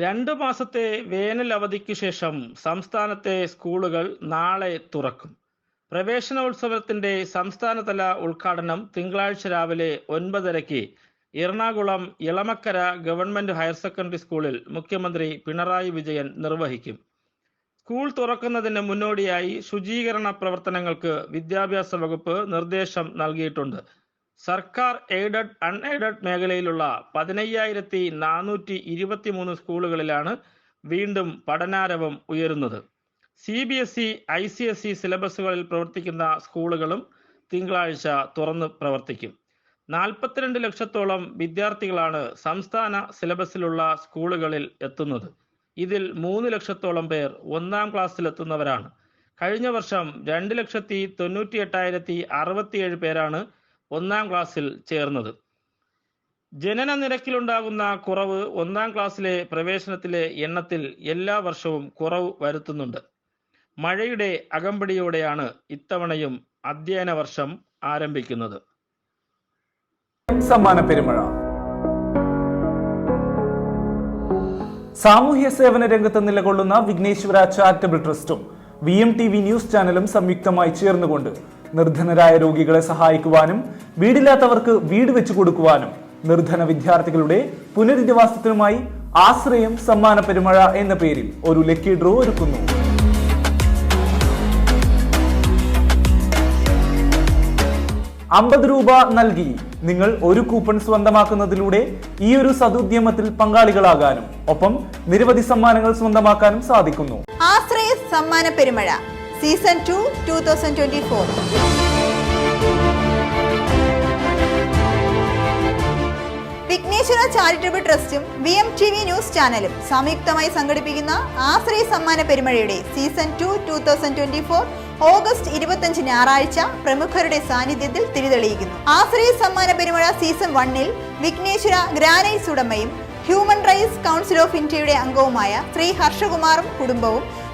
രണ്ട് മാസത്തെ വേനൽ അവധിക്ക് ശേഷം സംസ്ഥാനത്തെ സ്കൂളുകൾ നാളെ തുറക്കും. പ്രവേശനോത്സവത്തിന്റെ സംസ്ഥാനതല ഉദ്ഘാടനം തിങ്കളാഴ്ച രാവിലെ ഒൻപതരയ്ക്ക് Ernakulam Elamakkara government higher secondary സ്കൂളിൽ മുഖ്യമന്ത്രി പിണറായി വിജയൻ നിർവഹിക്കും. സ്കൂൾ തുറക്കുന്നതിന് മുന്നോടിയായി ശുചീകരണ പ്രവർത്തനങ്ങൾക്ക് വിദ്യാഭ്യാസ വകുപ്പ് നിർദ്ദേശം നൽകിയിട്ടുണ്ട്. സർക്കാർ എയ്ഡഡ് അൺഎയ്ഡഡ് മേഖലയിലുള്ള പതിനയ്യായിരത്തി നാനൂറ്റി ഇരുപത്തി മൂന്ന് സ്കൂളുകളിലാണ് വീണ്ടും പഠനാരവം ഉയരുന്നത്. C B S E I C S E സിലബസുകളിൽ പ്രവർത്തിക്കുന്ന സ്കൂളുകളും തിങ്കളാഴ്ച തുറന്ന് പ്രവർത്തിക്കും. നാൽപ്പത്തിരണ്ട് ലക്ഷത്തോളം വിദ്യാർത്ഥികളാണ് സംസ്ഥാന സിലബസിലുള്ള സ്കൂളുകളിൽ എത്തുന്നത്. ഇതിൽ മൂന്ന് ലക്ഷത്തോളം പേർ ഒന്നാം ക്ലാസ്സിലെത്തുന്നവരാണ് കഴിഞ്ഞ വർഷം രണ്ട് ലക്ഷത്തി തൊണ്ണൂറ്റി എട്ടായിരത്തി അറുപത്തിയേഴ് പേരാണ് ഒന്നാം ക്ലാസ്സിൽ ചേർന്നത്. ജനന നിരക്കിലുണ്ടാകുന്ന കുറവ് ഒന്നാം ക്ലാസ്സിലെ പ്രവേശനത്തിലെ എണ്ണത്തിൽ എല്ലാ വർഷവും കുറവ് വരുത്തുന്നുണ്ട്. മഴയുടെ അകമ്പടിയോടെയാണ് ഇത്തവണയും അധ്യയന വർഷം ആരംഭിക്കുന്നത്. സമ്മാന പെരുമഴ. സാമൂഹ്യ സേവന രംഗത്ത് നിലകൊള്ളുന്ന Vighneshwara charitable ട്രസ്റ്റും V M T V news ചാനലും സംയുക്തമായി ചേർന്നുകൊണ്ട് നിർധനരായ രോഗികളെ സഹായിക്കുവാനും വീടില്ലാത്തവർക്ക് വീട് വെച്ചു കൊടുക്കുവാനും നിർധന വിദ്യാർത്ഥികളുടെ പുനരധിവാസത്തിനുമായി ആശ്രയം സമ്മാന പെരുമഴ എന്ന പേരിൽ ഒരു ലക്കി ഡ്രോ ഒരുക്കുന്നു. അമ്പത് രൂപ നൽകി നിങ്ങൾ ഒരു കൂപ്പൺ സ്വന്തമാക്കുന്നതിലൂടെ ഈ ഒരു സതുദ്യമത്തിൽ പങ്കാളികളാകാനും ഒപ്പം നിരവധി സമ്മാനങ്ങൾ സ്വന്തമാക്കാനും സാധിക്കുന്നു. Ashraya Sammana Perumazha. Season two two thousand twenty four Vighneshwara charitable ട്രസ്റ്റും V M T V news ചാനലും സംയുക്തമായി സംഘടിപ്പിക്കുന്ന ആശ്രയ സമ്മാന പെരുമഴയുടെ season two two thousand twenty four August ഇരുപത്തഞ്ച് ഞായറാഴ്ച പ്രമുഖരുടെ സാന്നിധ്യത്തിൽ തിരിതെളിയിക്കുന്നു. ആശ്രയ സമ്മാന പെരുമഴ സീസൺ വണ്ണിൽ വിഘ്നേശ്വര ഗ്രാനൈറ്റ്സ് ഉടമയും ഹ്യൂമൻ റൈറ്റ്സ് കൗൺസിൽ ഓഫ് ഇന്ത്യയുടെ അംഗവുമായ ശ്രീ ഹർഷകുമാറും കുടുംബവും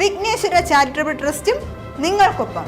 വിഘ്നേശ്വര ചാരിറ്റബിൾ ട്രസ്റ്റും നിങ്ങൾക്കൊപ്പം.